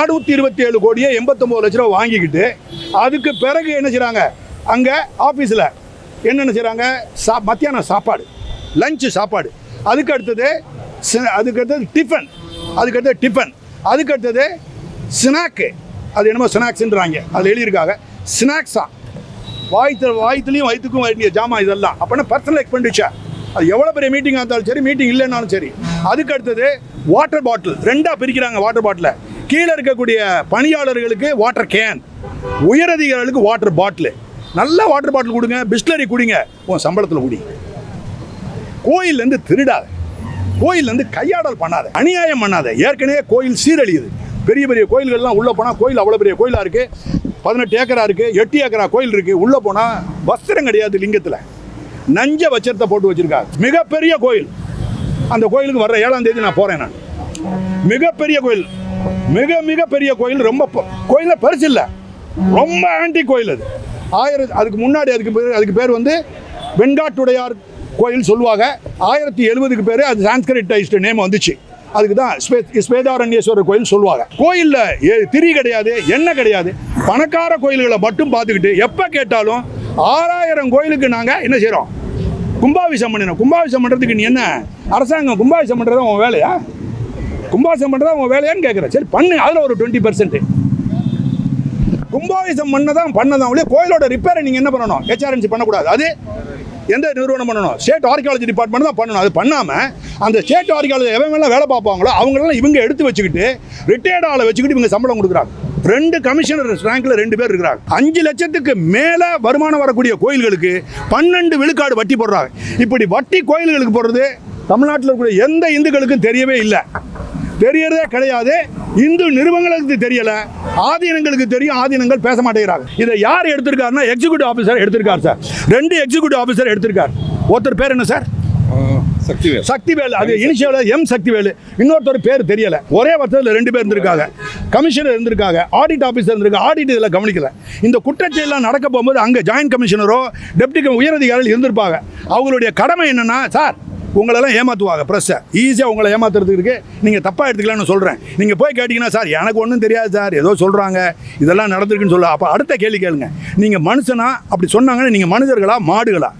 நானூற்றி இருபத்தி ஏழு கோடியே எண்பத்தொம்போது லட்ச ரூபா வாங்கிக்கிட்டு அதுக்கு பிறகு என்ன செய்கிறாங்க அங்கே ஆஃபீஸில் என்னென்ன செய்கிறாங்க சா மத்தியானம் சாப்பாடு லஞ்சு சாப்பாடு. அதுக்கு அடுத்தது அதுக்கு அடுத்தது டிஃபன் அதுக்கு அடுத்தது டிஃபன் அதுக்கு அடுத்தது ஸ்நாக்கு அது என்னமோ ஸ்நாக்ஸ்ன்றாங்க அதில் எழுதியிருக்காங்க ஸ்நாக்ஸா வாய்த்து வாய்த்துலையும் வயிற்றுக்கும் வேண்டிய ஜாமான் இதெல்லாம். அப்போனா பர்சனல் எக்ஸ்பெண்டிச்சர் அது எவ்வளோ பெரிய மீட்டிங்காக இருந்தாலும் சரி மீட்டிங் இல்லைனாலும் சரி. அதுக்கு அடுத்தது வாட்டர் பாட்டில் ரெண்டாக பிரிக்கிறாங்க வாட்டர் பாட்டிலை கீழே இருக்கக்கூடிய பணியாளர்களுக்கு வாட்டர் கேன் உயரதிகாரிகளுக்கு வாட்டர் பாட்டில் நல்ல வாட்டர் பாட்டில் கொடுங்க பிஸ்லரி குடிங்க உன் சம்பளத்தில் குடி. கோயில்லேருந்து திருடாத. கோயில்லேருந்து கையாடல் பண்ணாத. அநியாயம் பண்ணாத. ஏற்கனவே கோயில் சீரழியுது. பெரிய பெரிய கோயில்கள்லாம் உள்ளே போனால் கோயில் அவ்வளோ பெரிய கோயிலாக இருக்குது பதினெட்டு ஏக்கரா இருக்குது எட்டு ஏக்கரா கோயில் இருக்குது உள்ளே போனால் வஸ்திரம் கிடையாது லிங்கத்தில். நஞ்ச வச்சரத்தை போட்டு வச்சுருக்காங்க. மிகப்பெரிய கோயில். அந்த கோயிலுக்கு வர்ற ஏழாம் தேதி நான் போகிறேன் நான். மிகப்பெரிய கோயில். மிக மிக பெரிய கோயில் ரொம்ப கோயிலில் பெருசு இல்லை. ரொம்ப ஆன்டி கோயில் அது. ஆயிரம் அதுக்கு முன்னாடி அதுக்கு பேர் அதுக்கு பேர் வந்து வெண்காட்டுடையார் கோயில் சொல்லுவாங்க. ஆயிரத்தி எழுபதுக்கு பேர் அது சான்ஸ்கிரிட்டைஸ்டு நேம் வந்துச்சு. அதுக்கு தான் ஸ்வே- ஸ்வேதாரண்யேஸ்வரர் கோயில் சொல்லுவாங்க. கோயிலில் திரி கிடையாது எண்ணெய் கிடையாது. பணக்கார கோயில்களை மட்டும் பார்த்துக்கிட்டு எப்போ கேட்டாலும் ஆறாயிரம் கோயிலுக்கு நாங்கள் என்ன செய்கிறோம் கும்பாபிஷம் பண்ணினோம். கும்பாபிஷம் பண்ணுறதுக்கு நீ என்ன? அரசாங்கம் கும்பாபிஷம் பண்ணுறது உன் வேலையா? கும்பாபிஷம் பண்ணுறது உங்கள் வேலையான்னு கேட்குறேன். சரி பண்ணு. அதில் ஒரு டுவெண்ட்டி பர்சன்ட் கும்பாபிஷம் பண்ணதான் பண்ணதான் ஒழிய கோயிலோட ரிப்பேரை நீங்கள் என்ன பண்ணணும்? ஹெச்ஆர்என்சி பண்ணக்கூடாது. அது எந்த நிறுவனம் பண்ணணும்? ஸ்டேட் ஆர்கியாலஜி டிபார்ட்மெண்ட் தான் பண்ணணும். அது பண்ணாமல் அந்த ஸ்டேட் ஆர்கியாலஜி எவங்கெல்லாம் வேலை பார்ப்பாங்களோ அவங்களெல்லாம் இவங்க எடுத்து வச்சுக்கிட்டு ரிட்டையர்ட் ஆளை வச்சுக்கிட்டு இவங்க சம்பளம் கொடுக்குறாங்க. ரெண்டு கமிஷனர் ரேங்க்ல ரெண்டு பேர் இருக்கிறாங்க. அஞ்சு லட்சத்துக்கு மேலே வருமானம் வரக்கூடிய கோயில்களுக்கு பன்னெண்டு விழுக்காடு வட்டி போடுறாங்க. இப்படி வட்டி கோயில்களுக்கு போடுறது தமிழ்நாட்டில் இருக்கக்கூடிய எந்த இந்துக்களுக்கும் தெரியவே இல்லை. தெரியறதே கிடையாது. இந்து நிறுவனங்களுக்கு தெரியல. ஆதீனங்களுக்கு தெரியும். ஆதீனங்கள் பேச மாட்டேங்கிறாங்க. இதை யார் எடுத்திருக்காருன்னா எக்ஸிக்யூட்டிவ் ஆஃபீஸர் எடுத்திருக்காரு சார் ரெண்டு எக்ஸிக்யூட்டிவ் ஆஃபீஸர் எடுத்திருக்காரு. ஒருத்தர் பேர் என்ன சார் சக்திவேல். சக்திவேல். அது இனிஷியல் எம் சக்திவேல். இன்னொருத்தர் பேர் தெரியல. ஒரே வருஷத்தில் ரெண்டு பேர் இருந்திருக்காங்க. கமிஷனர் இருந்திருக்காங்க. ஆடிட் ஆஃபீஸர் இருந்திருக்காங்க. ஆடிட் இதில் கவனிக்கல. இந்த குற்றச்செயலாம் நடக்க போகும்போது அங்கே ஜாயின்ட் கமிஷனரோ டெப்டி உயரதிகாரிகள் இருந்திருப்பாங்க. அவங்களுடைய கடமை என்னன்னா சார் உங்களெல்லாம் ஏமாற்றுவாங்க ப்ரெஸ்ஸை ஈஸியாக உங்களை ஏமாத்துறதுக்கு நீங்கள் தப்பாக எடுத்துக்கலாம்னு சொல்கிறேன் நீங்கள் போய் கேட்டிங்கன்னா சார் எனக்கு ஒன்றும் தெரியாது சார். ஏதோ சொல்கிறாங்க இதெல்லாம் நடந்திருக்குன்னு சொல்ல. அப்போ அடுத்த கேள்வி கேளுங்க. நீங்கள் மனுஷனா? அப்படி சொன்னாங்கன்னா நீங்கள் மனிதர்களா? மாடுகளா?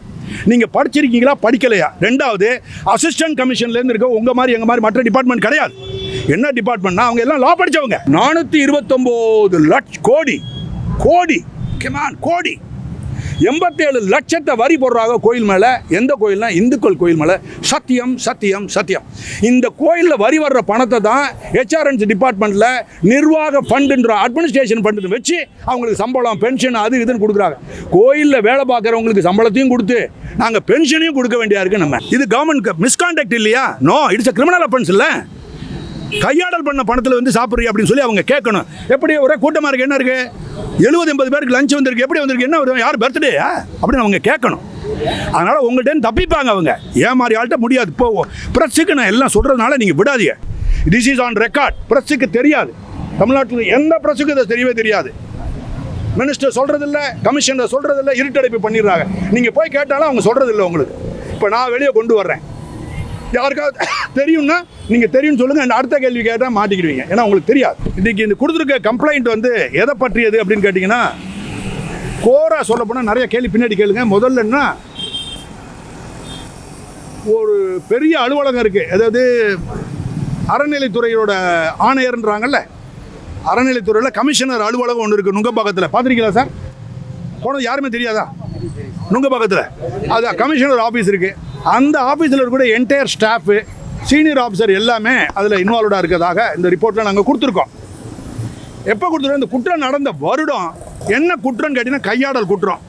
நீங்கள் படிச்சிருக்கீங்களா? படிக்கலையா? ரெண்டாவது அசிஸ்டன்ட் கமிஷன்லேருந்து இருக்க உங்கள் மாதிரி எங்கள் மாதிரி மற்ற டிபார்ட்மெண்ட் கிடையாது. என்ன டிபார்ட்மெண்ட்னா அவங்க எல்லாம் லா படித்தவங்க நானூற்றி இருபத்தொம்போது லட்ச கோடி. கோடி. கெமான் கோடி. எண்பத்தேழு லட்சத்தை வரி போடுறாங்க கோயில் மேலே. எந்த கோயில்னா? இந்துக்கள் கோயில் மேலே. சத்தியம் சத்தியம் சத்தியம். இந்த கோயிலில் வரி வர்ற பணத்தை தான் ஹெச்ஆர்என்சி டிபார்ட்மெண்ட்டில் நிர்வாக ஃபண்டுன்ற அட்மினிஸ்ட்ரேஷன் ஃபண்டுன்னு வச்சு அவங்களுக்கு சம்பளம் பென்ஷன் அது இதுன்னு கொடுக்குறாங்க. கோயிலில் வேலை பார்க்குறவங்களுக்கு சம்பளத்தையும் கொடுத்து நாங்கள் பென்ஷனையும் கொடுக்க வேண்டியா இருக்கு நம்ம. இது கவர்மெண்ட் மிஸ்கான்டாக்ட் இல்லையா? No it's a criminal offence இல்லை. கையாடல் பண்ண பணத்தில் வந்து சாப்பிட்றீ அப்படின்னு சொல்லி அவங்க கேட்கணும். எப்படி ஒரே கூட்டமாக இருக்குது என்ன இருக்குது எழுபது எண்பது பேருக்கு லஞ்ச் வந்திருக்கு எப்படி வந்திருக்கு என்ன வரும் யார் பர்த்டேயா அப்படின்னு அவங்க கேட்கணும். அதனால் உங்கள்கிட்ட தப்பிப்பாங்க அவங்க. ஏன் மாதிரி ஆள்கிட்ட முடியாது போவோம். ப்ரெஸ்ஸுக்கு நான் எல்லாம் சொல்கிறதுனால நீங்கள் விடாதீங்க. திஸ் இஸ் ஆன் ரெக்கார்ட் ப்ரெஸ்ஸுக்கு தெரியாது. தமிழ்நாட்டில் எந்த ப்ரெஸ்ஸுக்கும் இதை தெரியவே தெரியாது. மினிஸ்டர் சொல்கிறதில்ல கமிஷனர் சொல்கிறதில்ல இருட்டடைப்பு பண்ணிடுறாங்க. நீங்கள் போய் கேட்டாலும் அவங்க சொல்கிறதில்ல உங்களுக்கு. இப்போ நான் வெளியே கொண்டு வர்றேன். யாருக்காவது தெரியும்னா நீங்கள் தெரியும்னு சொல்லுங்கள் அந்த அடுத்த கேள்வி கேட்டால் மாட்டிக்கிடுவீங்க. ஏன்னா உங்களுக்கு தெரியாது. இன்றைக்கி இந்த கொடுத்துருக்க கம்ப்ளைண்ட் வந்து எதை பற்றியது அப்படின்னு கேட்டிங்கன்னா கோராக சொல்ல போனால் நிறைய கேள்வி பின்னாடி கேளுங்க. முதல்லன்னா ஒரு பெரிய அலுவலகம் இருக்குது அதாவது அறநிலைத்துறையோட ஆணையர்ன்றாங்கல்ல. அறநிலைத்துறையில் கமிஷனர் அலுவலகம் ஒன்று இருக்குது நுங்கம்பாக்கத்தில். பார்த்துருக்கீங்களா சார்? போனது யாருமே தெரியாதா? நுங்கம்பாக்கத்தில். அது கமிஷனர் ஆஃபீஸ் இருக்குது அந்த ஆஃபீஸில் இருக்கக்கூடிய என்டையர் ஸ்டாஃபு சீனியர் ஆஃபீஸர் எல்லாமே அதில் இன்வால்வ்டாக இருக்கிறதாக இந்த ரிப்போர்ட்டில் நாங்கள் கொடுத்துருக்கோம். எப்போ கொடுத்துருக்கோம்? இந்த குற்றம் நடந்த வருடம் என்ன குற்றம்னு கேட்டிங்கன்னா கையாடல் குற்றம்.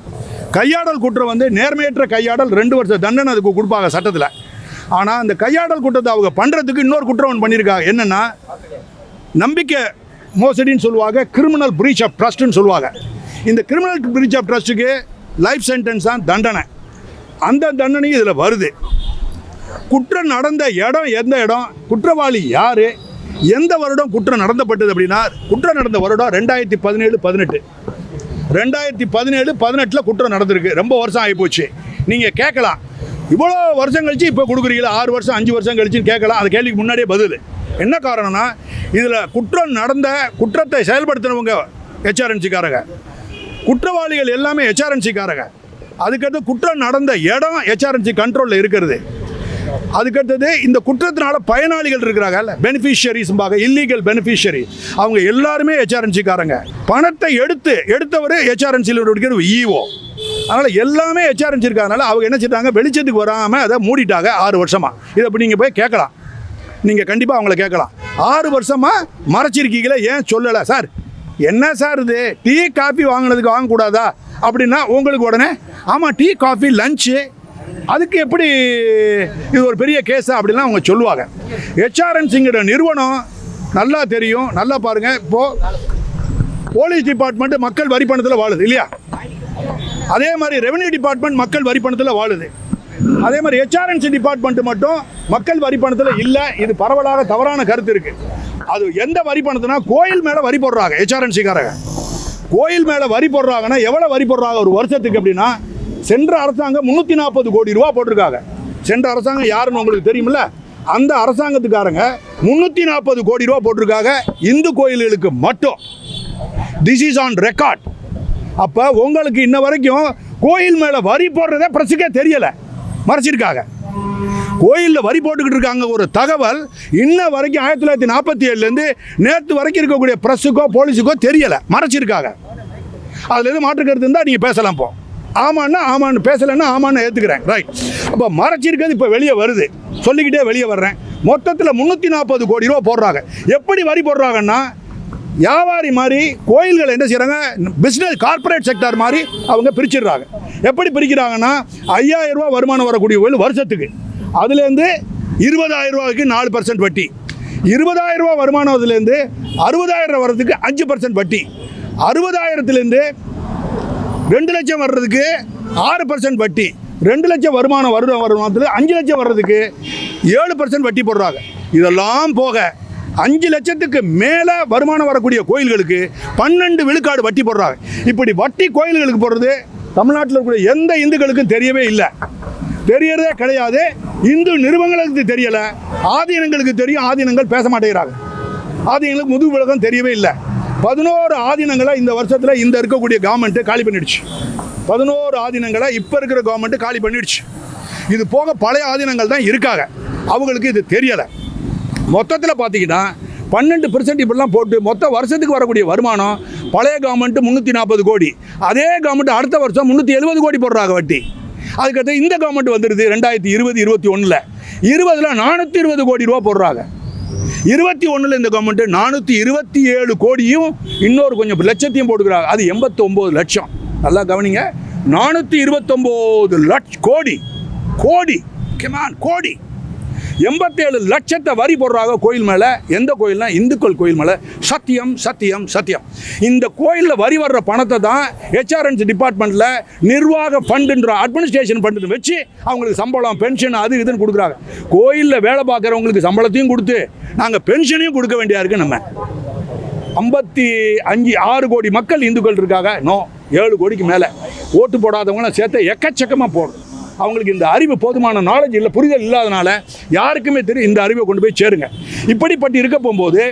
கையாடல் குற்றம் வந்து நேர்மையற்ற கையாடல் ரெண்டு வருஷம் தண்டனை அதுக்கு கொடுப்பாங்க சட்டத்தில். ஆனால் அந்த கையாடல் குற்றத்தை அவங்க பண்ணுறதுக்கு இன்னொரு குற்றம் ஒன்று பண்ணியிருக்காங்க. என்னென்னா நம்பிக்கை மோசடின்னு சொல்லுவாங்க கிரிமினல் பிரீச் ஆஃப் ட்ரஸ்ட்டுன்னு சொல்லுவாங்க. இந்த கிரிமினல் பிரீச் ஆஃப் ட்ரஸ்ட்டுக்கு லைஃப் சென்டென்ஸ் தான் தண்டனை. அந்த தண்டனையும் இதில் வருது. குற்றம் நடந்த இடம் எந்த இடம்? குற்றவாளி யார்? எந்த வருடம் குற்றம் நடந்தப்பட்டது அப்படின்னா குற்றம் நடந்த வருடம் ரெண்டாயிரத்தி பதினேழு பதினெட்டு. ரெண்டாயிரத்தி பதினேழு பதினெட்டில் குற்றம் நடந்திருக்கு. ரொம்ப வருஷம் ஆகிப்போச்சு நீங்கள் கேட்கலாம். இவ்வளோ வருஷம் கழிச்சு இப்போ கொடுக்குறீங்களா? ஆறு வருஷம் அஞ்சு வருஷம் கழிச்சுன்னு கேட்கலாம். அந்த கேள்விக்கு முன்னாடியே பதில். என்ன காரணம்னா இதில் குற்றம் நடந்த குற்றத்தை செயல்படுத்தினவங்க ஹெச்ஆர்என்சிக்காரங்க குற்றவாளிகள் எல்லாமே ஹெச்ஆர்என்சிக்காரங்க அதுக்கடுத்து குற்றம் நடந்த இடம் ஹெச்ஆர்என்சி கண்ட்ரோலில் இருக்கிறது. அதுக்கடுத்தது இந்த குற்றத்தினால பயனாளிகள் இருக்கிறாங்கல்ல பெனிஃபிஷியரிஸ்பாக இல்லீகல் பெனிஃபிஷியரி அவங்க எல்லாருமே ஹெச்ஆர்என்சிக்காரங்க பணத்தை எடுத்து எடுத்தவர் ஹெச்ஆர்என்சியில் இருக்கிற இஓ அதனால் எல்லாமே ஹெச்ஆர்என்சி இருக்கிறதுனால அவங்க என்ன செய்தாங்க வெளிச்சத்துக்கு வராமல் அதை மூடிட்டாங்க ஆறு வருஷமாக இதை அப்படி நீங்கள் போய் கேட்கலாம். நீங்கள் கண்டிப்பாக அவங்கள கேட்கலாம். ஆறு வருஷமாக மறைச்சிருக்கீங்களே ஏன் சொல்லலை? சார் என்ன சார் இது? டீ காஃபி வாங்கினதுக்கு வாங்கக்கூடாதா? அப்படின்னா உங்களுக்கு உடனே ஆமாம் டீ காஃபி லஞ்சு அதுக்கு எப்படி இது ஒரு பெரிய கேஸா அப்படிலாம் அவங்க சொல்லுவாங்க. ஹெச்ஆர்என்சிங்கிற நிறுவனம் நல்லா தெரியும் நல்லா பாருங்கள் இப்போது போலீஸ் டிபார்ட்மெண்ட் மக்கள் வரி பணத்தில் வாழுது இல்லையா? அதே மாதிரி ரெவென்யூ டிபார்ட்மெண்ட் மக்கள் வரி பணத்தில் வாழுது. அதே மாதிரி ஹெச்ஆர்என்சி டிபார்ட்மெண்ட் மட்டும் மக்கள் வரி பணத்தில் இல்லை இது பரவலாக தவறான கருத்து இருக்குது அது எந்த வரி பணத்துனா கோயில் மேலே வரி போடுறாங்க ஹெச்ஆர்என்சிக்காரங்க கோயில் மேலே வரி போடுறாங்கன்னா எவ்வளோ வரி போடுறாங்க ஒரு வருஷத்துக்கு அப்படின்னா சென்ற அரசாங்கம் முந்நூற்றி நாற்பது கோடி ரூபா போட்டிருக்காங்க. சென்ற அரசாங்கம் யாருன்னு உங்களுக்கு தெரியுமில்ல? அந்த அரசாங்கத்துக்காரங்க முந்நூற்றி நாற்பது கோடி ரூபா போட்டிருக்காங்க. இந்து கோயில்களுக்கு மட்டும். திஸ் இஸ் ஆன் ரெக்கார்ட் அப்போ உங்களுக்கு இன்ன வரைக்கும் கோயில் மேலே வரி போடுறதே பிரசுக்கே தெரியலை. மறைச்சிருக்காங்க. கோயிலில் வரி போட்டுக்கிட்டு இருக்காங்க ஒரு தகவல் இன்ன வரைக்கும் ஆயிரத்தி தொள்ளாயிரத்தி நாற்பத்தி ஏழுலேருந்து நேற்று வரைக்கும் இருக்கக்கூடிய ப்ரெஸ்ஸுக்கோ போலீஸுக்கோ தெரியலை. மறைச்சிருக்காங்க. அதில் எதுவும் மாற்று கருத்து இருந்தால் நீங்கள் பேசலாம் போ. ஆமான்னா ஆமான்னு பேசலைன்னா ஆமான்னு ஏற்றுக்கிறேன் ரைட் அப்போ மறைச்சிருக்கிறது இப்போ வெளியே வருது. சொல்லிக்கிட்டே வெளியே வர்றேன். மொத்தத்தில் முந்நூற்றி நாற்பது கோடி ரூபா போடுறாங்க. எப்படி வரி போடுறாங்கன்னா வியாபாரி மாதிரி கோயில்கள் என்ன செய்கிறாங்க பிஸ்னஸ் கார்ப்பரேட் செக்டார் மாதிரி அவங்க பிரிச்சிடுறாங்க. எப்படி பிரிக்கிறாங்கன்னா ஐயாயிரம் ரூபா வருமானம் வரக்கூடிய கோயில் வருஷத்துக்கு. அதுலேருந்து இருபதாயிரம் ரூபாய்க்கு நாலு பர்சன்ட் வட்டி. இருபதாயிரம் ரூபா வருமானம் அதுலேருந்து அறுபதாயிரம் ரூபா வரதுக்கு அஞ்சு பர்சன்ட் வட்டி. அறுபதாயிரத்துலேருந்து ரெண்டு லட்சம் வர்றதுக்கு ஆறு பர்சன்ட் வட்டி. ரெண்டு லட்சம் வருமானம் வருட வருமானத்தில் அஞ்சு லட்சம் வர்றதுக்கு ஏழு பர்சன்ட் வட்டி போடுறாங்க. இதெல்லாம் போக அஞ்சு லட்சத்துக்கு மேலே வருமானம் வரக்கூடிய கோயில்களுக்கு பன்னெண்டு விழுக்காடு வட்டி போடுறாங்க. இப்படி வட்டி கோயில்களுக்கு போடுறது தமிழ்நாட்டில் இருக்கக்கூடிய எந்த இந்துக்களுக்கும் தெரியவே இல்லை. தெரியறதே கிடையாது. இந்து நிறுவனங்களுக்கு தெரியலை. ஆதீனங்களுக்கு தெரியும். ஆதீனங்கள் பேச மாட்டேங்கிறாங்க. ஆதீனங்களுக்கு முதுகு விளக்கம் தெரியவே இல்லை. பதினோரு ஆதீனங்களை இந்த வருஷத்தில் இந்த இருக்கக்கூடிய கவர்மெண்ட்டு காலி பண்ணிடுச்சு. பதினோரு ஆதீனங்களை இப்போ இருக்கிற கவர்மெண்ட்டு காலி பண்ணிடுச்சு. இது போக பழைய ஆதீனங்கள் தான் இருக்காங்க. அவங்களுக்கு இது தெரியலை. மொத்தத்தில் பார்த்தீங்கன்னா பன்னெண்டு பெர்சன்ட் இப்படிலாம் போட்டு மொத்த வருஷத்துக்கு வரக்கூடிய வருமானம் பழைய கவர்மெண்ட்டு முந்நூற்றி நாற்பது கோடி. அதே கவர்மெண்ட் அடுத்த வருஷம் முந்நூற்றி எழுபது கோடி போடுறாங்க வட்டி. அதுக்கடுத்து இந்த கவர்மெண்ட் வந்துடுது ரெண்டாயிரத்தி இருபது இருபத்தி ஒன்றில் இருபதில் நானூற்றி இருபது கோடி ரூபா போடுறாங்க. இருபத்தி ஒன்றில் இந்த கவர்மெண்ட் நானூற்றி இருபத்தி ஏழு கோடியும் இன்னொரு கொஞ்சம் லட்சத்தையும் போட்டுக்கிறாங்க. அது எண்பத்தொம்போது லட்சம். நல்லா கவனிங்க. நானூற்றி இருபத்தொம்போது லட்ச கோடி. கோடி. கெமான் கோடி. எண்பத்தேழு லட்சத்தை வரி போடுறாங்க கோயில் மேலே. எந்த கோயில்னா இந்துக்கள் கோயில் மேலே. சத்தியம் சத்தியம் சத்தியம். இந்த கோயிலில் வரி வர்ற பணத்தை தான் ஹெச்ஆர்என்சி டிபார்ட்மெண்ட்டில் நிர்வாக ஃபண்டுன்ற அட்மினிஸ்ட்ரேஷன் ஃபண்டுன்னு வச்சு அவங்களுக்கு சம்பளம் பென்ஷன் அது இதுன்னு கொடுக்குறாங்க. கோயிலில் வேலை பார்க்குறவங்களுக்கு சம்பளத்தையும் கொடுத்து நாங்கள் பென்ஷனையும் கொடுக்க வேண்டியா இருக்குது நம்ம. ஐம்பத்தி அஞ்சு ஆறு கோடி மக்கள் இந்துக்கள் இருக்காங்க. நோ ஏழு கோடிக்கு மேலே. ஓட்டு போடாதவங்களாம் சேர்த்து எக்கச்சக்கமாக போடும். அவங்களுக்கு இந்த அறிவு போதுமான நாலேஜ் இல்லை புரிதல் இல்லாதனால யாருக்குமே தெரியும் இந்த அறிவை கொண்டு போய் சேருங்க. இப்படிப்பட்டு இருக்க போகும்போது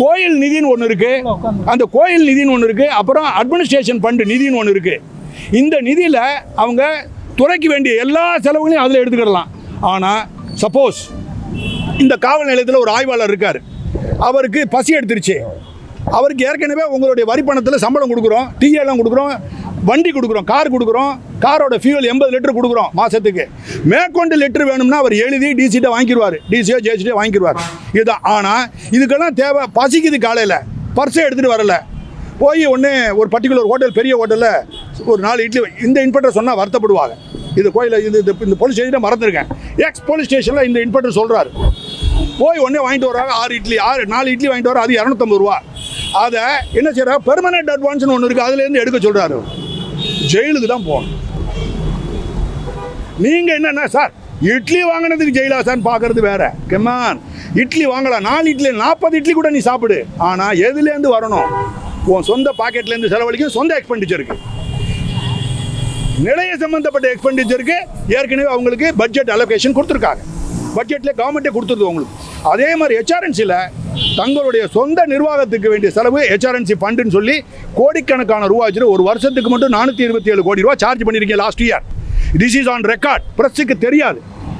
கோயில் நிதின்னு ஒன்று இருக்குது அந்த கோயில் நிதின்னு ஒன்று இருக்குது அப்புறம் அட்மினிஸ்ட்ரேஷன் ஃபண்டு நிதின்னு ஒன்று இருக்குது இந்த நிதியில் அவங்க துறைக்கு வேண்டிய எல்லா செலவுகளையும் அதில் எடுத்துக்கிடலாம். ஆனால் சப்போஸ் இந்த காவல் நிலையத்தில் ஒரு ஆய்வாளர் இருக்கார். அவருக்கு பசி எடுத்துருச்சு. அவருக்கு ஏற்கனவே உங்களுடைய வரி பணத்தில் சம்பளம் கொடுக்குறோம் டீ எல்லாம் கொடுக்குறோம். வண்டி கொடுக்குறோம் கார் கொடுக்குறோம் காரோட ஃபியூல் எண்பது லிட்டர் கொடுக்குறோம் மாதத்துக்கு மேற்கொண்டு லிட்டர் வேணும்னா அவர் எழுதி டிசிட்டை வாங்கிடுவார் டிசியோ ஜேசிட்டோ வாங்கிடுவார் இதுதான். ஆனால் இதுக்கெல்லாம் தேவை பசிக்குது காலையில். பர்ஸை எடுத்துகிட்டு வரல. போய் ஒன்று ஒரு பர்டிகுலர் ஹோட்டல் பெரிய ஹோட்டலில் ஒரு நாலு இட்லி இந்த இன்வெர்ட்டர் சொன்னால் வருத்தப்படுவாங்க. இது கோயிலில் இது இந்த போலீஸ் ஸ்டேஷனில் மறந்துருக்கேன். எக்ஸ் போலீஸ் ஸ்டேஷனில் இந்த இன்வெர்ட்டர் சொல்கிறாரு போய் ஒன்றே வாங்கிட்டு வராங்க ஆறு இட்லி ஆறு நாலு இட்லி வாங்கிட்டு வர அது இரநூத்தம்பது ரூபா. அதை என்ன செய்யறாங்க பெர்மனெண்ட் அட்வான்ஸ்னு ஒன்று இருக்குது அதுலேருந்து எடுக்க சொல்கிறாரு ஜெயிலுக்கு தான் போகணும். நீங்கள் என்னென்ன சார் இட்லி வாங்கினதுக்கு ஜெயிலா சார் பார்க்கறது வேற. கெம்மான் இட்லி வாங்கலாம். நாலு இட்லி நாற்பது இட்லி கூட நீ சாப்பிடு. ஆனால் எதுலேருந்து வரணும்? உன் சொந்த பாக்கெட்லேருந்து செலவழிக்கும் சொந்த எக்ஸ்பெண்டிச்சருக்கு நிலைய சம்பந்தப்பட்ட எக்ஸ்பெண்டிச்சருக்கு ஏற்கனவே அவங்களுக்கு பட்ஜெட் அலோகேஷன் கொடுத்துருக்காங்க. பட்ஜெட்டில் கவர்மெண்ட்டே கொடுத்துருது உங்களுக்கு. அதே மாதிரி ஹெச்ஆர்என்சியில் தங்களுடைய சொந்த நிர்வாகத்துக்கு வேண்டிய செலவு ஹெச்ஆர்என்சி ஃபண்டுன்னு சொல்லி கோடிக்கணக்கான ரூபா வச்சுட்டு ஒரு வருஷத்துக்கு மட்டும் நானூற்றி இருபத்தி ஏழு கோடி ரூபா சார்ஜ் பண்ணியிருக்கீங்க last year this is on record ப்ரெஸ்ஸுக்கு தெரியாது.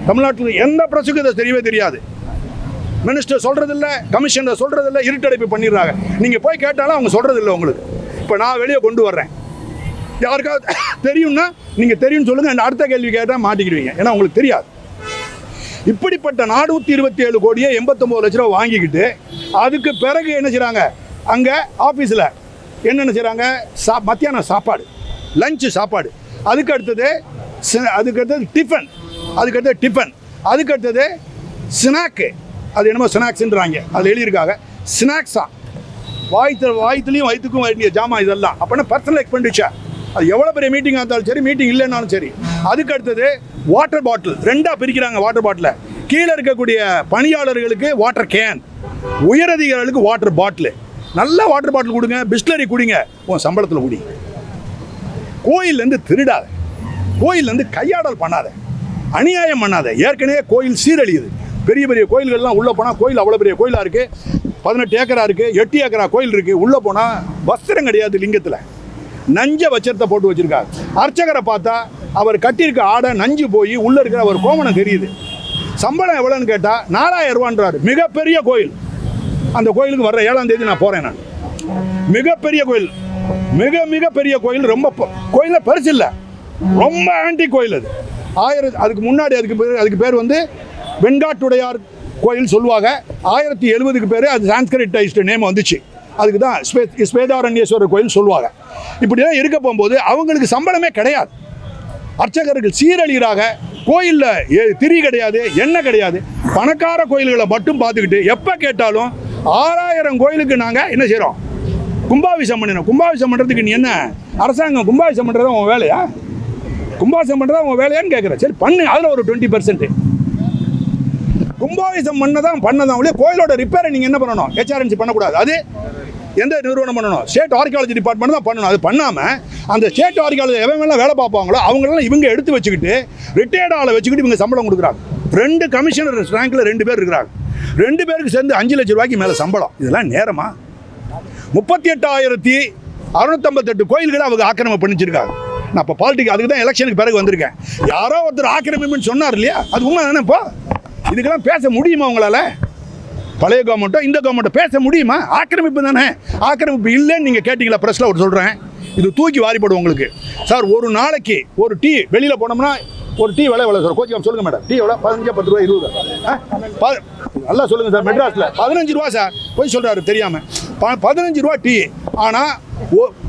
தமிழ்நாட்டில் எந்த ப்ரெஸ்ஸுக்கு இதை தெரியவே தெரியாது. மினிஸ்டர் சொல்கிறதில்ல கமிஷனர் சொல்கிறதில்ல இருட்டடைப்பு பண்ணிடுறாங்க. நீங்கள் போய் கேட்டாலும் அவங்க சொல்கிறதில்ல உங்களுக்கு. இப்போ நான் வெளியே கொண்டு வர்றேன். யாருக்காவது தெரியும்னா நீங்கள் தெரியும்னு சொல்லுங்கள் அந்த அடுத்த கேள்வி கேட்டால் மாட்டிக்கிடுவீங்க. ஏன்னா உங்களுக்கு தெரியாது. இப்படிப்பட்ட நானூற்றி இருபத்தி ஏழு கோடியே எண்பத்தொம்போது லட்ச ரூபா வாங்கிக்கிட்டு அதுக்கு பிறகு என்ன செய்கிறாங்க அங்கே ஆஃபீஸில் என்னென்ன செய்கிறாங்க சா மத்தியானம் சாப்பாடு லஞ்சு சாப்பாடு. அதுக்கு அடுத்தது அதுக்கு அடுத்தது டிஃபன் அதுக்கு அடுத்தது டிஃபன் அதுக்கு அடுத்தது ஸ்நாக்கு அது என்னமோ ஸ்நாக்ஸ்ன்றாங்க அதில் எழுதியிருக்காங்க ஸ்நாக்ஸா வாய்த்து வாய்த்துலேயும் வயிற்றுக்கும் வேண்டிய ஜாமான் இதெல்லாம். அப்படின்னா பர்சனல் எக்ஸ்பெண்டிச்சர் அது எவ்வளோ பெரிய மீட்டிங்காக இருந்தாலும் சரி மீட்டிங் இல்லைனாலும் சரி. அதுக்கு அடுத்தது வாட்டர் பாட்டில் ரெண்டாக பிரிக்கிறாங்க வாட்டர் பாட்டிலை கீழே இருக்கக்கூடிய பணியாளர்களுக்கு வாட்டர் கேன் உயரதிகாரிகளுக்கு வாட்டர் பாட்டில் நல்ல வாட்டர் பாட்டில் கொடுங்க பிஸ்லரி குடிங்க உன் சம்பளத்தில் குடி. கோயில்லேருந்து திருடாத. கோயில்லேருந்து கையாடல் பண்ணாத. அநியாயம் பண்ணாத. ஏற்கனவே கோயில் சீரழியுது. பெரிய பெரிய கோயில்கள்லாம் உள்ளே போனால் கோயில் அவ்வளோ பெரிய கோயிலாக இருக்குது பதினெட்டு ஏக்கரா இருக்குது எட்டு ஏக்கரா கோயில் இருக்குது உள்ளே போனால் வஸ்திரம் கிடையாது லிங்கத்தில். நஞ்ச வச்சரத்தை போட்டு வச்சிருக்காரு. அர்ச்சகரை பார்த்தா அவர் கட்டியிருக்க ஆடை நஞ்சு போய் உள்ளே இருக்கிற அவர் கோமணம் தெரியுது. சம்பளம் எவ்வளோன்னு கேட்டால் நாலாயிரம் ரூபான்றாரு. மிகப்பெரிய கோயில். அந்த கோயிலுக்கு வர்ற ஏழாம் தேதி நான் போகிறேன் நான். மிகப்பெரிய கோயில். மிக மிக பெரிய கோயில். ரொம்ப கோயிலில் கோயில பெருசு இல்லை. ரொம்ப ஆன்டி கோயில் அது. ஆயிரம் அதுக்கு முன்னாடி அதுக்கு பேர் அதுக்கு பேர் வந்து வெண்காட்டுடையார் கோயில் சொல்லுவாங்க. ஆயிரத்தி எழுபதுக்கு பேர் அது சான்ஸ்கிரிட்டைஸ்டு நேம் வந்துச்சு. அதுக்கு தான் ஸ்வே ஸ்வேதாரண்யேஸ்வரர் கோயில் சொல்லுவாங்க. இப்படிலாம் இருக்க போகும்போது அவங்களுக்கு சம்பளமே கிடையாது. அர்ச்சகர்கள் சீரழிகிறாக கோயிலில் திரி கிடையாது எண்ணெய் கிடையாது. பணக்கார கோயில்களை மட்டும் பார்த்துக்கிட்டு எப்போ கேட்டாலும் ஆறாயிரம் கோயிலுக்கு நாங்கள் என்ன செய்கிறோம் கும்பாபிஷம் பண்ணினோம். கும்பாபிஷம் பண்ணுறதுக்கு நீ என்ன? அரசாங்கம் கும்பாபிஷம் பண்ணுறது உன் வேலையா? கும்பாபிஷம் பண்ணுறது உன் வேலையான்னு கேட்குறேன் சரி பண்ணு. அதில் ஒரு டுவெண்ட்டி பர்சன்ட் கும்பாபிஷம் பண்ணதான் பண்ணதான். ஒழிய கோயிலோட ரிப்பேரை நீங்கள் என்ன பண்ணணும்? ஹெச்ஆர்என்சி பண்ணக்கூடாது. அது எந்த நிறுவனம் பண்ணணும்? ஸ்டேட் ஆர்கியாலஜி டிபார்ட்மெண்ட் தான் பண்ணணும். அது பண்ணாமல் அந்த ஸ்டேட் ஆர்கியாலஜி எவங்கெல்லாம் வேலை பார்ப்பாங்களோ அவங்களெல்லாம் இவங்க எடுத்து வச்சுக்கிட்டு ரிட்டையர்ட் ஆளை வச்சுக்கிட்டு இவங்க சம்பளம் கொடுக்குறாங்க. ரெண்டு கமிஷனர் ரேங்க்கில் ரெண்டு பேர் இருக்கிறாங்க. ரெண்டு பேருக்கு சேர்ந்து அஞ்சு லட்ச ரூபாய்க்கு மேலே சம்பளம். இதெல்லாம் நேரமா? முப்பத்தி எட்டாயிரத்தி அறுநூத்தம்பத்தெட்டு கோயில்களை அவங்க ஆக்கிரமம் பண்ணிச்சிருக்காங்க. நான் இப்போ பாலிட்டிக் அதுக்கு தான் எலெக்ஷனுக்கு பிறகு வந்திருக்கேன். யாரோ ஒருத்தர் ஆக்கிரமிப்புன்னு சொன்னார் இல்லையா? அது உண்மை தானேப்பா இதுக்கெல்லாம் பேச முடியுமா உங்களால்? பழைய கவர்மெண்ட்டோ இந்த கவர்மெண்ட்டோ பேச முடியுமா? ஆக்கிரமிப்பு தானே. ஆக்கிரமிப்பு இல்லைன்னு நீங்கள் கேட்டிங்களா? ப்ரெஸ்ஸில் ஒரு சொல்கிறேன் இது தூக்கி வாரிப்படும் உங்களுக்கு. சார் ஒரு நாளைக்கு ஒரு டீ வெளியில் போனோம்னா ஒரு டீ விலை எவ்வளோ சார்? கோச்சிக்காம சொல்லுங்கள் மேடம். டீ எவ்வளோ பதினஞ்சு பத்து ரூபா இருபது ப- நல்லா சொல்லுங்கள் சார் மெட்ராஸில். பதினஞ்சு ரூபா சார். போய் சொல்கிறாரு தெரியாமல் ப பதினஞ்சு ரூபா டீ. ஆனால்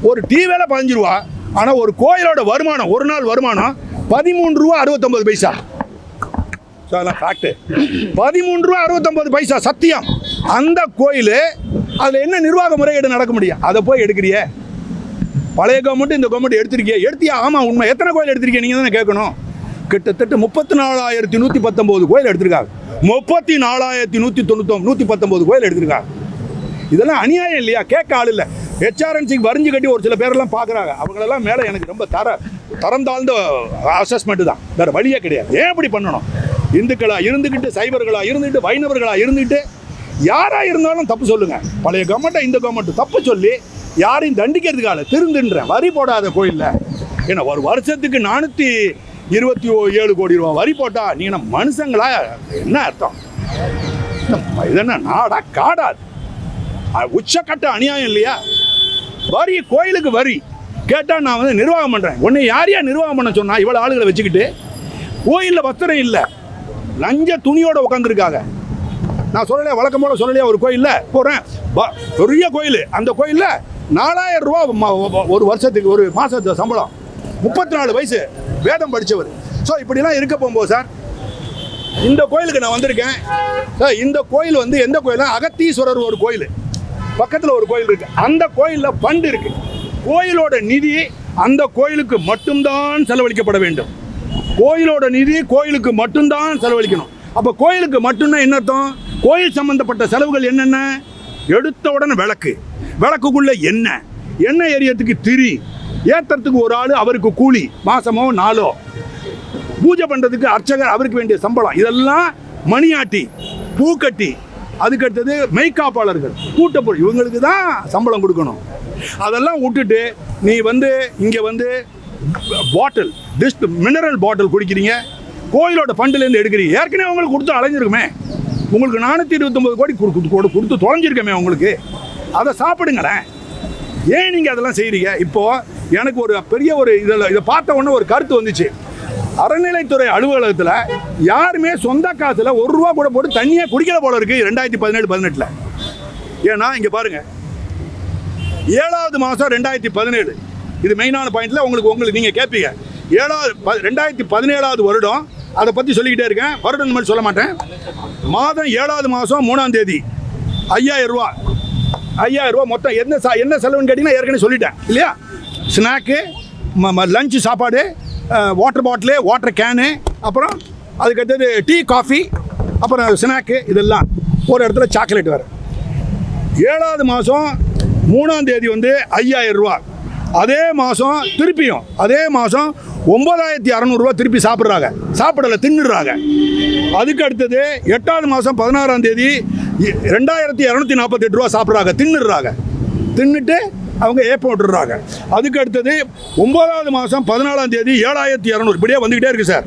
ஒரு டீ விலை பதினஞ்சு ரூபா ஆனால் ஒரு கோயிலோட வருமானம் ஒரு நாள் வருமானம் பதிமூணு ரூபா அறுபத்தொம்பது பைசா. ஸோ அதெல்லாம் ஃபேக்ட்டு பதிமூன்று ரூபா அறுபத்தொம்பது பைசா சத்தியம். அந்த கோயில் அதில் என்ன நிர்வாக முறைகேடு நடக்க முடியும்? அதை போய் எடுக்கிறியே. பழைய கவர்மெண்ட் இந்த கவர்மெண்ட் எடுத்திருக்கிய. எடுத்தியா? ஆமாம் உண்மை. எத்தனை கோயில் எடுத்திருக்கீங்க நீங்கள் தானே கேட்கணும். கிட்டத்தட்ட முப்பத்தி நாலாயிரத்தி நூற்றி பத்தொம்போது கோயில் எடுத்திருக்காங்க. முப்பத்தி நாலாயிரத்தி நூற்றி தொண்ணூத்தொம்பது நூற்றி பத்தொம்போது கோயில் எடுத்திருக்காங்க. இதெல்லாம் அநியாயம் இல்லையா? கேட்க ஆள் இல்லை. ஹெச்ஆர்என்சிக்கு வரிஞ்சு கட்டி ஒரு சில பேரெல்லாம் பார்க்குறாங்க அவங்களெல்லாம் மேலே எனக்கு ரொம்ப தர தரம் தாழ்ந்த அசஸ்மெண்ட்டு தான். வேறு வழியே கிடையாது. ஏன் இப்படி பண்ணணும்? இந்துக்களாக இருந்துக்கிட்டு சைபர்களாக இருந்துக்கிட்டு வைணவர்களாக இருந்துக்கிட்டு யாராக இருந்தாலும் தப்பு சொல்லுங்கள் பழைய கவர்மெண்ட்டை இந்த கவர்மெண்ட் தப்பு சொல்லி யாரையும் தண்டிக்கிறதுக்காக திருந்துன்றேன் வரி போடாத கோயிலில். ஏன்னா ஒரு வருஷத்துக்கு நானூற்றி இருபத்தி ஓ- ஏழு கோடி ரூபா வரி போட்டால் நீங்கள் மனுஷங்களா? என்ன அர்த்தம்? இது என்ன நாடா காடாது உச்சக்கட்ட அநியாயம் இல்லையா? வரி கோயிலுக்கு வரி. கேட்டால் நான் வந்து நிர்வாகம் பண்ணுறேன் உன்னை யார் யார் நிர்வாகம் பண்ண சொன்னால் இவ்வளோ ஆளுகளை வச்சுக்கிட்டு? கோயிலில் வஸ்திரம் இல்லை. லஞ்ச துணியோட உட்காந்துருக்காங்க நான் சொல்லலையா வழக்கம் போல சொல்லலையா ஒரு கோயிலில் போகிறேன் பெரிய கோயில். அந்த கோயிலில் நாலாயிரம் ரூபா ஒரு வருஷத்துக்கு ஒரு மாதத்து சம்பளம். முப்பத்தி நாலு வயசு வேதம் படித்தவர் ஸோ இப்படிலாம் இருக்க போகும்போது சார் இந்த கோயிலுக்கு நான் வந்திருக்கேன். சார் இந்த கோயில் வந்து எந்த கோயில்னா அகத்தீஸ்வரர் ஒரு கோயில். பக்கத்தில் ஒரு கோயில் இருக்கு. அந்த கோயிலில் ஃபண்டு இருக்கு. கோயிலோட நிதி அந்த கோயிலுக்கு மட்டும்தான் செலவழிக்கப்பட வேண்டும். கோயிலோட நிதி கோயிலுக்கு மட்டும்தான் செலவழிக்கணும். அப்போ கோயிலுக்கு மட்டும்தான் என்ன அர்த்தம்? கோயில் சம்மந்தப்பட்ட செலவுகள் என்னென்ன? எடுத்த உடனே விளக்கு. விளக்குக்குள்ள எண்ணெய். எண்ணெய் எரியறதுக்கு திரி. ஏற்றுறதுக்கு ஒரு ஆள் அவருக்கு கூலி. மாசமோ நாளோ. பூஜை பண்ணுறதுக்கு அர்ச்சகர் அவருக்கு வேண்டிய சம்பளம். இதெல்லாம் மணியாட்டி பூக்கட்டி. அதுக்கடுத்தது மெய்காப்பாளர்கள் கூட்டப்பொருள் இவங்களுக்கு தான் சம்பளம் கொடுக்கணும். அதெல்லாம் விட்டுட்டு நீ வந்து இங்கே வந்து பாட்டில் டிஸ்ட் மினரல் பாட்டில் குடிக்கிறீங்க. கோயிலோட ஃபண்டுலேருந்து எடுக்கிறீங்க. ஏற்கனவே உங்களுக்கு கொடுத்து அலைஞ்சிருக்குமே. உங்களுக்கு நானூற்றி இருபத்தொம்பது கோடி கொடு- கொடு- கொடுத்து தொலைஞ்சிருக்கமே உங்களுக்கு. அதை சாப்பிடுங்களேன். ஏன் நீங்கள் அதெல்லாம் செய்கிறீங்க இப்போது எனக்கு ஒரு பெரிய ஒரு இதில் இதை பார்த்த உடனே ஒரு கருத்து வந்துச்சு. அறநிலைத்துறை அலுவலகத்தில் யாருமே சொந்த காசில் ஒரு ரூபா கூட போட்டு தண்ணியாக குடிக்கிற போல இருக்கு ரெண்டாயிரத்தி பதினேழு பதினெட்டில். ஏன்னா இங்கே பாருங்க. ஏழாவது மாதம் ரெண்டாயிரத்தி பதினேழு. இது மெயினான பாயிண்ட்ல உங்களுக்கு உங்களுக்கு நீங்கள் கேட்பீங்க ஏழாவது ப ரெண்டாயிரத்தி பதினேழாவது வருடம் அதை பற்றி சொல்லிக்கிட்டே இருக்கேன். வருடம் இந்த மாதிரி சொல்ல மாட்டேன். மாதம் ஏழாவது மாதம் மூணாம் தேதி. ஐயாயிரம் ரூபா. ஐயாயிரம் ரூபா மொத்தம் என்ன சா என்ன செலவுன்னு கேட்டிங்கன்னா ஏற்கனவே சொல்லிட்டேன். இல்லையா? ஸ்நாக்கு லஞ்சு சாப்பாடு வாட்டர் பாட்டிலு வாட்டர் கேனு அப்புறம் அதுக்கடுத்தது டீ காஃபி அப்புறம் ஸ்நாக்கு இதெல்லாம். ஒரு இடத்துல சாக்லேட் வேறு. ஏழாவது மாதம் மூணாம் தேதி வந்து ஐயாயிரம் ரூபா. அதே மாதம் திருப்பியும் அதே மாதம் ஒம்பதாயிரத்தி அறநூறுரூவா திருப்பி சாப்பிட்றாங்க. சாப்பிடலை தின்னுடுறாங்க. அதுக்கு அடுத்தது எட்டாவது மாதம் பதினாறாம் தேதி ரெண்டாயிரத்தி இரநூத்தி நாற்பத்தெட்டு ரூபா சாப்பிட்றாங்க தின்னுடுறாங்க. தின்னுட்டு அவங்க ஏப்ப விட்டுறாங்க அதுக்கு அடுத்தது ஒம்பதாவது மாதம் பதினாலாம் தேதி ஏழாயிரத்தி இரநூறு இப்படியே வந்துக்கிட்டே இருக்கு சார்.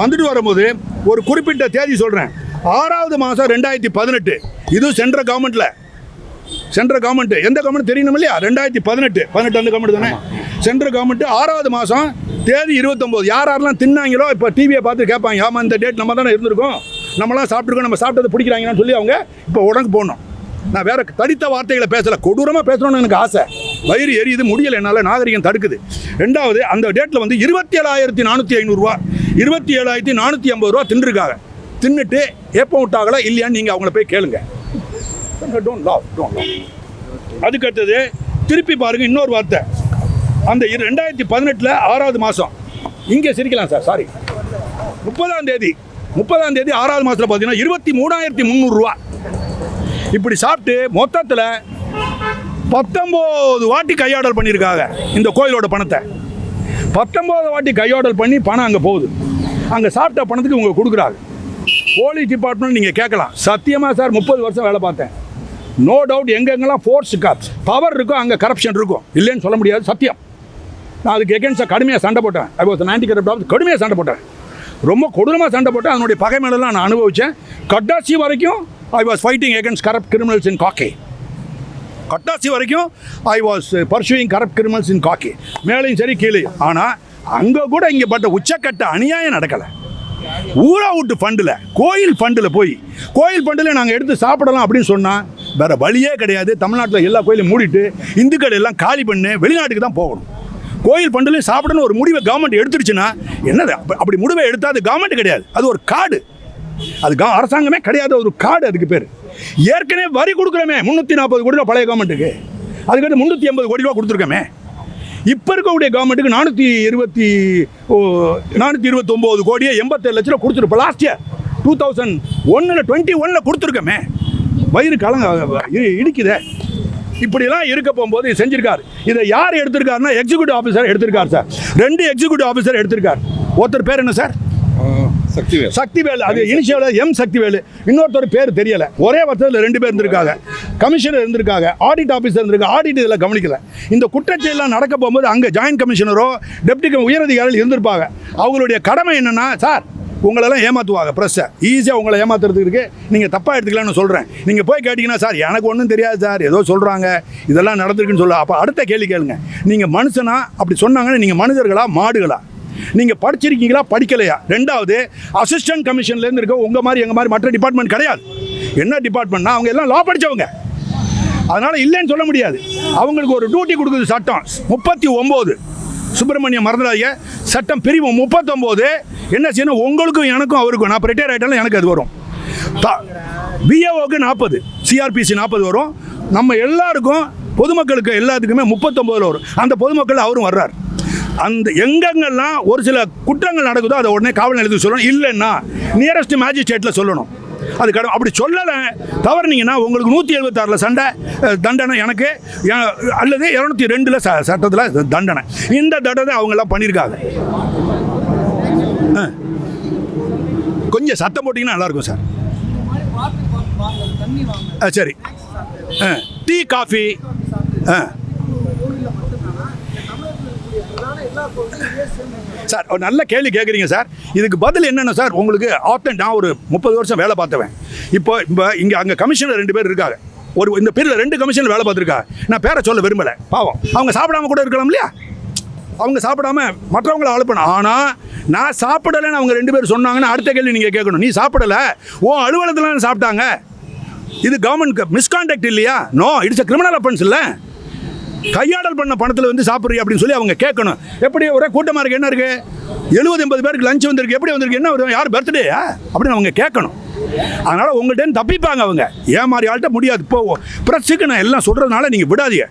வந்துட்டு வரும்போது ஒரு குறிப்பிட்ட தேதி சொல்கிறேன் ஆறாவது மாதம் ரெண்டாயிரத்தி பதினெட்டு. இது சென்ட்ரல் கவர்மெண்ட்டில் சென்ட்ரல் கவர்மெண்ட் எந்த கவர்மெண்ட் தெரியணும் இல்லையா? ரெண்டாயிரத்தி பதினெட்டு. பதினெட்டு அந்த கவர்மெண்ட் தானே? சென்ட்ரல் கவர்மெண்ட் ஆறாவது மாதம் தேதி இருபத்தொம்போது. யார் யாரெல்லாம் தின்னாங்களோ இப்போ டிவியை பார்த்து கேட்பாங்க. ஆமாம் இந்த டேட் நம்ம தானே இருந்திருக்கோம். நம்மளாம் சாப்பிட்ருக்கோம் நம்ம சாப்பிட்டது பிடிக்கிறாங்கன்னு சொல்லி அவங்க இப்போ உடம்புக்கு போடணும். நான் வேற தடித்த வார்த்தைகளை பேசலை. கொடூரமாக பேசணும்னு எனக்கு ஆசை. வயிறு எரியுது முடியல என்னால் நாகரிகம் தடுக்குது. ரெண்டாவது அந்த டேட்டில் வந்து இருபத்தி ஏழாயிரத்தி நானூற்றி ஐநூறுரூவா இருபத்தி ஏழாயிரத்தி நானூற்றி ஐம்பது ரூபா தின்னுருக்காங்க தின்னுட்டு எப்போ விட்டாங்களா இல்லையான்னு நீங்கள் அவங்கள போய் கேளுங்கள் டோன்ட் லவ் டோன்ட் லவ் அதுக்கு அடுத்தது திருப்பி பாருங்க இன்னொரு வார்த்தை. அந்த ரெண்டாயிரத்தி பதினெட்டில் ஆறாவது மாதம் இங்கே சிரிக்கலாம் சார் சாரி முப்பதாம் தேதி முப்பதாம் தேதி ஆறாவது மாதத்தில் பார்த்தீங்கன்னா இருபத்தி மூணாயிரத்தி முந்நூறுரூவா. இப்படி சாப்பிட்டு மொத்தத்தில் பத்தொம்போது வாட்டி கையாடல் பண்ணியிருக்காங்க இந்த கோயிலோட பணத்தை. பத்தொம்போது வாட்டி கையாடல் பண்ணி பணம் அங்கே போகுது. அங்கே சாப்பிட்ட பணத்துக்கு இவங்க கொடுக்குறாங்க. போலீஸ் டிபார்ட்மெண்ட் நீங்கள் கேட்கலாம். சத்தியமாக சார் முப்பது வருஷம் வேலை பார்த்தேன். நோ டவுட் எங்கெங்கெல்லாம் ஃபோர்ஸ் பவர் இருக்கோ அங்கே கரப்ஷன் இருக்கும். இல்லைன்னு சொல்ல முடியாது சத்தியம். நான் அதுக்கு எகென்ஸ்டாக கடுமையாக சண்டை போட்டேன். ஐ வாஸ் ஆன்டி கரப்ட் கடுமையாக சண்டை போட்டேன். ரொம்ப கொடூரமாக சண்டை போட்டேன். அதனுடைய பகை மேலெல்லாம் நான் அனுபவித்தேன் கட்டாசி வரைக்கும் I was fighting against corrupt criminals in khaki கட்டாசி வரைக்கும் I was pursuing corrupt criminals in khaki மேலேயும் சரி கீழே ஆனால் அங்கே கூட இங்கே பட்ட உச்சக்கட்ட அநியாயம் நடக்கலை. ஊரா விட்டு ஃபண்டில் கோயில் ஃபண்டில் போய் கோயில் ஃபண்டில் நாங்கள் எடுத்து சாப்பிடலாம் அப்படின்னு சொன்னால் வேற வழியே கிடையாது. தமிழ்நாட்டில் எல்லா கோயிலையும் மூடிட்டு இந்துக்கள் எல்லாம் காலி பண்ணு வெளிநாட்டுக்கு தான் போகணும். கோயில் ஃபண்டிலையும் சாப்பிடணும் ஒரு முடிவை கவர்மெண்ட் எடுத்துருச்சுன்னா என்னது? அப்படி முடிவை எடுத்தால் அது கவர்மெண்ட் கிடையாது. அது ஒரு காடு. அது கா அரசாங்கமே கிடையாது ஒரு காடு அதுக்கு பேர். ஏற்கனவே வரி கொடுக்குறோமே. முந்நூற்றி நாற்பது கோடி ரூபா பழைய கவர்மெண்ட்டுக்கு அதுக்கடுத்து முந்நூற்றி எண்பது கோடி ரூபா கொடுத்துருக்கோமே. இப்போ இருக்கக்கூடிய கவர்மெண்ட்டுக்கு நானூற்றி இருபத்தி நானூற்றி இருபத்தொம்போது கோடியே எண்பத்தேழு லட்ச ரூபா கொடுத்துருப்போம். லாஸ்ட் இயர் டூ தௌசண்ட் ஒன்னில் டுவெண்ட்டி ஒன்னில் கொடுத்துருக்கோமே. வயிறு கலங்க இடிக்குதே. இப்படிலாம் இருக்க போகும்போது செஞ்சிருக்காரு. இதை யார் எடுத்திருக்காருன்னா எக்ஸிக்யூட்டிவ் ஆஃபீஸர் எடுத்திருக்காரு சார் ரெண்டு எக்ஸிக்யூட்டிவ் ஆஃபீஸர் எடுத்திருக்காரு. ஒருத்தர் பேர் என்ன சார் சக்திவேல். சக்திவேல். அது இனிஷியல் எம் சக்திவேல். இன்னொருத்தர் பேர் தெரியல. ஒரே வருஷத்தில் ரெண்டு பேர் இருந்திருக்காங்க. கமிஷனர் இருந்திருக்காங்க ஆடிட் ஆஃபீஸர் இருந்திருக்காங்க. ஆடிட் இதில் கவனிக்கல. இந்த குற்றச்செயலாம் நடக்க போகும்போது அங்கே ஜாயின்ட் கமிஷனரோ டெப்டி உயரதிகாரிகள் இருந்திருப்பாங்க. அவங்களுடைய கடமை என்னன்னா சார் உங்களெல்லாம் ஏமாற்றுவாங்க ப்ரெஸ்ஸை ஈஸியாக உங்களை ஏமாத்துறதுக்கு நீங்கள் தப்பாக எடுத்துக்கலாம்னு சொல்கிறேன் நீங்கள் போய் கேட்டிங்கன்னா சார் எனக்கு ஒன்றும் தெரியாது சார். ஏதோ சொல்கிறாங்க இதெல்லாம் நடந்திருக்குன்னு சொல்ல. அப்போ அடுத்த கேள்வி கேளுங்க. நீங்கள் மனுஷனா? அப்படி சொன்னாங்கன்னா நீங்கள் மனிதர்களா? மாடுகளா? நீங்கள் படிச்சிருக்கீங்களா? படிக்கலையா? ரெண்டாவது அசிஸ்டன்ட் கமிஷன்லேருந்து இருக்க உங்கள் மாதிரி எங்கள் மாதிரி மற்ற டிபார்ட்மெண்ட் கிடையாது. என்ன டிபார்ட்மெண்ட்னா அவங்க எல்லாம் லா படித்தவங்க அதனால் இல்லைன்னு சொல்ல முடியாது. அவங்களுக்கு ஒரு டியூட்டி கொடுக்குது சட்டம். முப்பத்தி ஒம்பது. சுப்பிரமணியம் மறந்துடாதீங்க. சட்டம் பிரிவு முப்பத்தொம்போது. என்ன செய்யணும்? உங்களுக்கும் எனக்கும் அவருக்கும். நான் ரிட்டையர் ஆகிட்டாலும் எனக்கு அது வரும். பிஏஓக்கு நாற்பது. சிஆர்பிசி நாற்பது வரும். நம்ம எல்லாருக்கும் பொதுமக்களுக்கு எல்லாத்துக்குமே முப்பத்தொம்போதில் வரும். அந்த பொதுமக்கள் அவரும் வர்றார். அந்த எங்கெங்கெல்லாம் ஒரு சில குற்றங்கள் நடக்குதோ அதை உடனே காவல் நிலையத்துக்கு சொல்லணும். இல்லைன்னா நியரஸ்ட் மேஜிஸ்ட்ரேட்டில் சொல்லணும். அது கடும் அப்படி சொல்லலை. தவறுனீங்கன்னா உங்களுக்கு நூற்றி எழுபத்தாறில் சண்டை தண்டனை எனக்கு. அல்லது இரநூத்தி ரெண்டில் ச சட்டத்தில் தண்டனை. இந்த தண்டனை அவங்கெல்லாம் பண்ணியிருக்காங்க. ஆ. கொஞ்சம் சத்தம் போட்டிங்கன்னா நல்லாயிருக்கும் சார். ஆ சரி. ஆ டீ காஃபி. ஆ சார் ஒரு நல்ல கேள்வி கேட்குறீங்க சார். இதுக்கு பதில் என்னென்ன சார்? உங்களுக்கு ஆப்டன் நான் ஒரு முப்பது வருஷம் வேலை பார்த்தவன். இப்போ இப்போ இங்கே அங்கே கமிஷனர் ரெண்டு பேர் இருக்காங்க. ஒரு இந்த பேரில் ரெண்டு கமிஷனில் வேலை பார்த்துருக்கா. நான் பேரை சொல்ல விரும்பலை. பாவம். அவங்க சாப்பிடாம கூட இருக்கலாம் இல்லையா? அவங்க சாப்பிடாம மற்றவங்களை அழுப்பணும். ஆனால் நான் சாப்பிடலைன்னு அவங்க ரெண்டு பேர் சொன்னாங்கன்னா அடுத்த கேள்வி நீங்கள் கேட்கணும். நீ சாப்பிடலை? ஓ அலுவலகத்தில் சாப்பிட்டாங்க. இது கவர்மெண்ட் மிஸ்கான்டாக்ட் இல்லையா? No it's a criminal offence இல்லை. கையாடல் பண்ண பணத்தில் வந்து சாப்பிட்றீ அப்படின்னு சொல்லி அவங்க கேட்கணும். எப்படி ஒரே கூட்டமாக இருக்கு. என்ன இருக்குது எழுபது எண்பது பேருக்கு லஞ்ச் வந்திருக்கு. எப்படி வந்திருக்கு? என்ன வரும்? யார் பர்த்டே அப்படின்னு அவங்க கேட்கணும். அதனால் உங்கள்கிட்ட தப்பிப்பாங்க அவங்க. ஏன் மாதிரி ஆள்கிட்ட முடியாது. இப்போ ப்ரெஸ்ஸுக்கு நான் எல்லாம் சொல்கிறதுனால நீங்கள் விடாதீங்க.